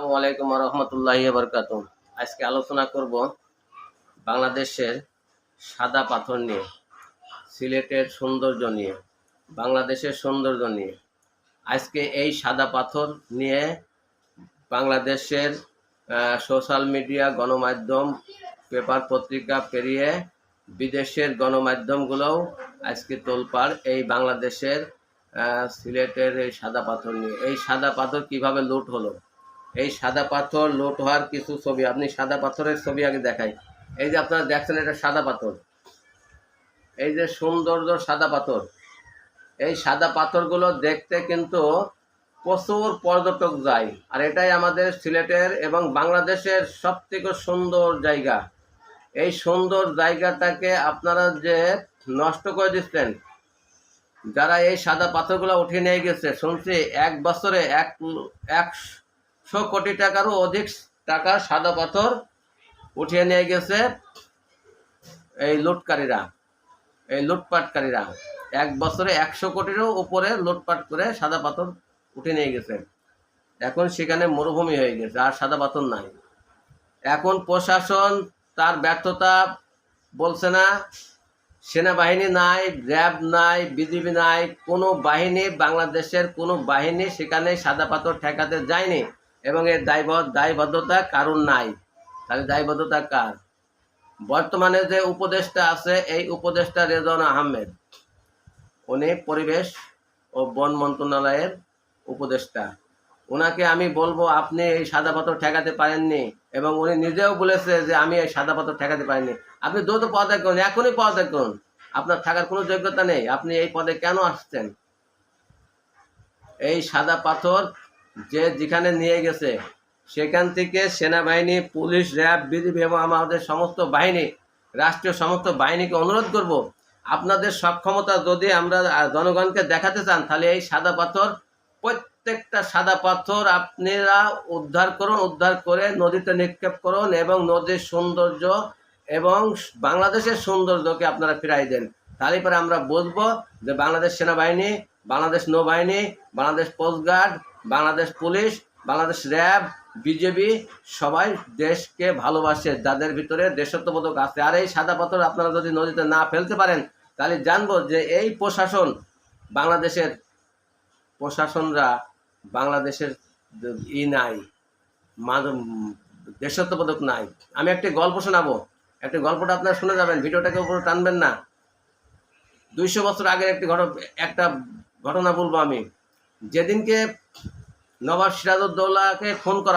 আসসালামু আলাইকুম রহমতুল্লাহি বরকাত। আজকে আলোচনা করব বাংলাদেশের সাদা পাথর নিয়ে, সিলেটের সৌন্দর্য নিয়ে, বাংলাদেশের সৌন্দর্য নিয়ে। আজকে এই সাদা পাথর নিয়ে বাংলাদেশের সোশ্যাল মিডিয়া গণমাধ্যম, পেপার পত্রিকা পেরিয়ে বিদেশের গণমাধ্যমগুলোও আজকে তোলপাড় এই বাংলাদেশের সিলেটের এই সাদা পাথর নিয়ে। এই সাদা পাথর কীভাবে লুট হলো? এই সাদা পাথর, লুট হওয়ার কিছু ছবি। আপনি সাদা পাথরের ছবি আগে দেখাই। এই যে আপনারা দেখছেন, এটা সাদা পাথর। এই যে সৌন্দর্য সাদা পাথর। এই সাদা পাথরগুলো দেখতে কিন্তু প্রচুর পর্যটক যায়। আর এটাই আমাদের সিলেটের এবং বাংলাদেশের সব থেকে সুন্দর জায়গা। এই সুন্দর জায়গাটাকে আপনারা যে নষ্ট করে দিচ্ছেন, যারা এই সাদা পাথরগুলো উঠিয়ে নিয়ে গেছে, শুনছি এক বছরে এক একশো কোটি টাকারও অধিক টাকা সাদা পাথর উঠিয়ে নিয়ে গেছে এই লুটকারীরা, এই লুটপাটকারীরা। এক বছরে একশো কোটিরও উপরে লুটপাট করে সাদা পাথর উঠে নিয়ে গেছে। এখন সেখানে মরুভূমি হয়ে গেছে, আর সাদা পাথর নাই। এখন প্রশাসন তার ব্যর্থতা বলছে না, সেনাবাহিনী নাই, র্যাব নাই, বিজিবি নাই, কোনো বাহিনী, বাংলাদেশের কোনো বাহিনী সেখানে সাদা পাথর ঠেকাতে যায়নি। এবং এর দায়ব, দায়বদ্ধতা কারণ নাই? তাহলে দায়বদ্ধতা কার? বর্তমানে যে উপদেষ্টা আছে, এই উপদেষ্টা রেজন আহমেদ। উনি পরিবেশ ও বন মন্ত্রণালয়ের উপদেষ্টা। ওনাকে আমি বলব, আপনি এই সাদা পাথর ঠেকাতে পারেননি এবং উনি নিজেও বলেছে যে আমি এই সাদা পাথর ঠেকাতে পারিনি। আপনি দ্রুত পদত্যাগ করুন এখনই পদত্যাগ করুন আপনার থাকার কোনো যোগ্যতা নেই। আপনি এই পদে কেন আসছেন? এই সাদা পাথর যে যেখানে নিয়ে গেছে, সেখান থেকে সেনাবাহিনী, পুলিশ, র্যাব, বিজিবি এবং আমাদের সমস্ত বাহিনী, রাষ্ট্রীয় সমস্ত বাহিনীকে অনুরোধ করব, আপনাদের সক্ষমতা যদি আমরা জনগণকে দেখাতে চান, তাহলে এই সাদা পাথর, প্রত্যেকটা সাদা পাথর আপনারা উদ্ধার করুন, উদ্ধার করে নদীতে নিক্ষেপ করুন এবং নদীর সৌন্দর্য এবং বাংলাদেশের সৌন্দর্যকে আপনারা ফিরাই দেন। তাহলে পরে আমরা বুঝব যে বাংলাদেশ সেনাবাহিনী, বাংলাদেশ নৌবাহিনী, Bangladesh coastguard Bangladesh police, Bangladesh RAB, BJP, সবাই দেশকে ভালোবাসে, যাদের ভিতরে দেশত্ববোধক আছে। আর এই সাদা পাথর আপনারা যদি নদীতে না ফেলতে পারেন, তাহলে জানব যে এই প্রশাসন বাংলাদেশের প্রশাসনরা বাংলাদেশের ই নাই দেশত্ববোধক নাই। আমি একটি গল্প শোনাবো। একটি গল্পটা আপনারা শুনে যাবেন, ভিডিওটাকে উপরে টানবেন না। দুইশো বছর আগের একটি ঘটনা, একটা ঘটনা বলব আমি। যেদিনকে নবাব সিরাজউদ্দৌলাকে ফোন করা